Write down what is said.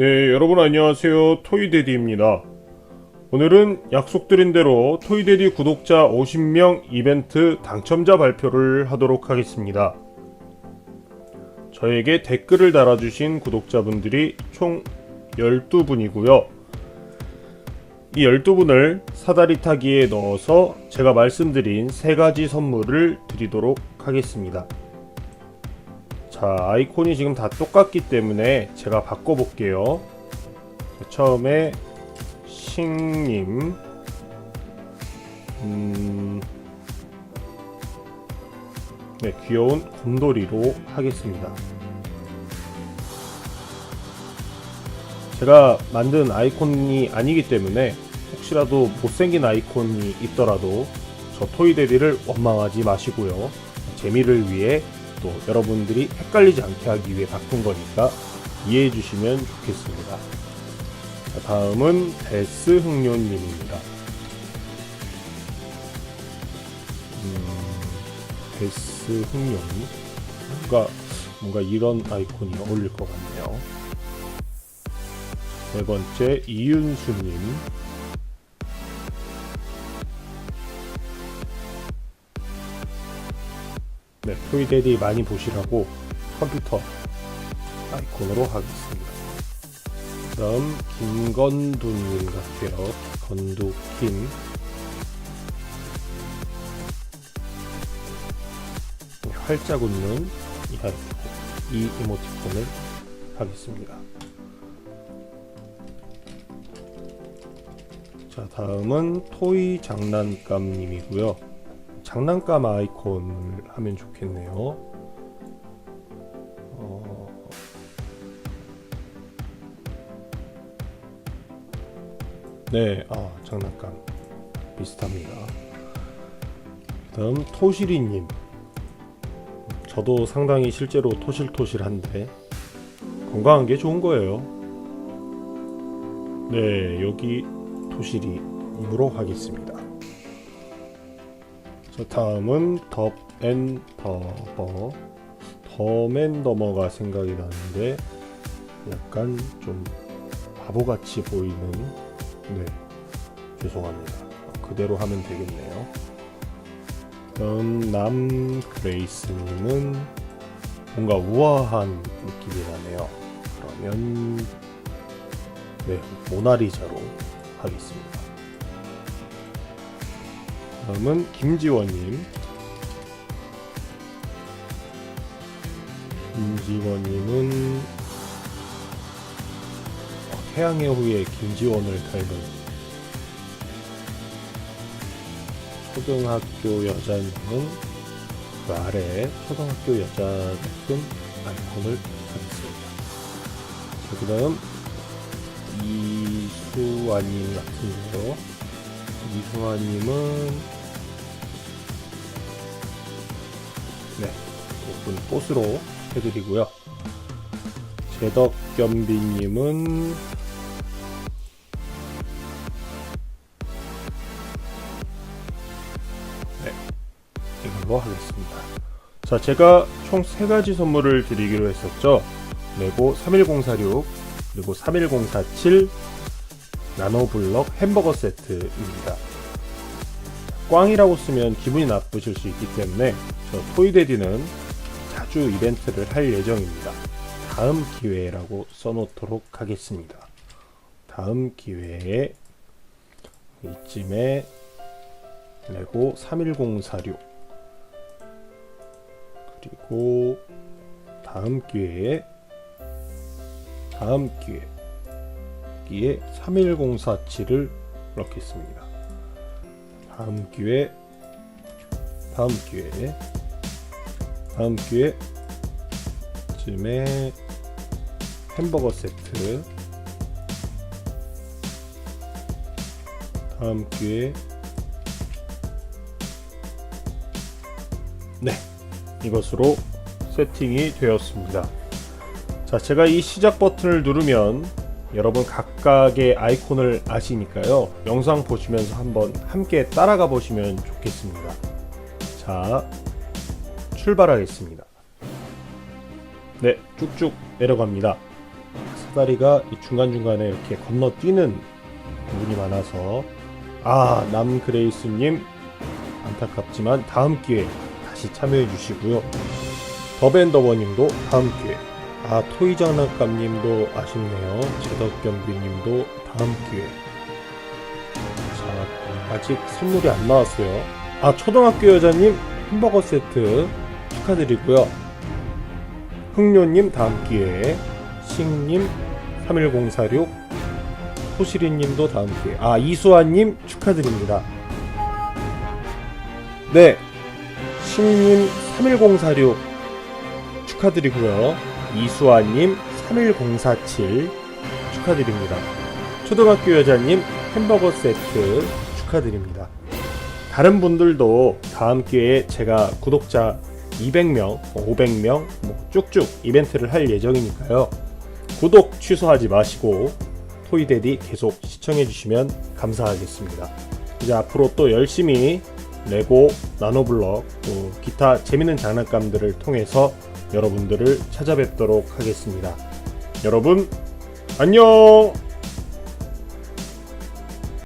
네, 여러분 안녕하세요. 토이데디입니다. 오늘은 약속드린 대로 토이데디 구독자 50명 이벤트 당첨자 발표를 하도록 하겠습니다. 저에게 댓글을 달아주신 구독자분들이 총 12분이고요. 이 12분을 사다리 타기에 넣어서 제가 말씀드린 세 가지 선물을 드리도록 하겠습니다. 자, 아이콘이 지금 다 똑같기 때문에 제가 바꿔볼게요. 처음에 싱님, 음, 네, 귀여운 곰돌이로 하겠습니다. 제가 만든 아이콘이 아니기 때문에 혹시라도 못생긴 아이콘이 있더라도 저 토이데디를 원망하지 마시고요. 재미를 위해 또 여러분들이 헷갈리지 않게 하기 위해 바꾼 거니까 이해해 주시면 좋겠습니다. 자, 다음은 베스 흥룡님입니다. 음, 베스 흥룡 뭔가 뭔가 이런 아이콘이 어울릴 것 같네요. 네 번째 이윤수님. 네, 토이데디 많이 보시라고 컴퓨터 아이콘으로 하겠습니다. 다음 김건두님 같아요. 건두킴. 네, 활짝 웃는 이, 아이콘, 이 이모티콘을 하겠습니다. 자, 다음은 토이 장난감님이고요. 장난감 아이콘을 하면 좋겠네요. 어... 네, 아, 장난감 비슷합니다. 다음 토시리님. 저도 상당히 실제로 토실토실한데 건강한 게 좋은 거예요. 네, 여기 토시리으로 하겠습니다. 자, 다음은 덥앤더버. 덤앤더머가 생각이 나는데 약간 좀 바보같이 보이는 네 죄송합니다. 그대로 하면 되겠네요. 다음 남그레이스님은 뭔가 우아한 느낌이 나네요. 그러면 네 모나리자로 하겠습니다 다음은 김지원님. 김지원님은 어, 태양의 후예 김지원을 닮은 초등학교 여자님은 그 아래 초등학교 여자 같은 아이콘을 하겠습니다. 자, 그 다음 이수아님 같은데요. 이수아님은 네 예쁜 꽃으로 해드리고요. 제덕겸비님은 네 이걸로 하겠습니다. 자 제가 총세 가지 선물을 드리기로 했었죠. 레고 31046 그리고 31047 나노블럭 햄버거 세트입니다. 꽝이라고 쓰면 기분이 나쁘실 수 있기 때문에 저 토이데디는 자주 이벤트를 할 예정입니다. 다음 기회라고 써놓도록 하겠습니다. 다음 기회에 이쯤에 레고 31046 그리고 다음 기회에 다음 기회 여기에 31047을 넣겠습니다. 다음 기회, 다음 기회, 다음 기회. 쯤에 햄버거 세트, 다음 기회, 네, 이것으로 세팅이 되었습니다. 자, 제가 이 시작 버튼을 누르면 여러분 각각의 아이콘을 아시니까요. 영상 보시면서 한번 함께 따라가 보시면 좋겠습니다. 자, 출발하겠습니다. 네, 쭉쭉 내려갑니다. 사다리가 이 중간중간에 이렇게 건너뛰는 부분이 많아서 아 남그레이스님 안타깝지만 다음 기회 다시 참여해 주시고요 더벤더버님도 다음 기회 아 토이장난감님도 아쉽네요. 제덕경비님도 다음 기회 자 아직 선물이 안 나왔어요. 아 초등학교 여자님 햄버거 세트 축하드리고요. 흥료님 다음 기회에. 싱님 31046 소시리님도 다음 기회 아 이수아님 축하드립니다. 네 싱님 31046 축하드리고요 이수아님 31047 축하드립니다 초등학교 여자님 햄버거 세트 축하드립니다 다른 분들도 다음 기회에 제가 구독자 200명, 500명 뭐 쭉쭉 이벤트를 할 예정이니까요. 구독 취소하지 마시고 토이데디 계속 시청해 주시면 감사하겠습니다. 이제 앞으로 또 열심히 레고, 나노블럭, 또 기타 재밌는 장난감들을 통해서 여러분들을 찾아뵙도록 하겠습니다. 여러분 안녕!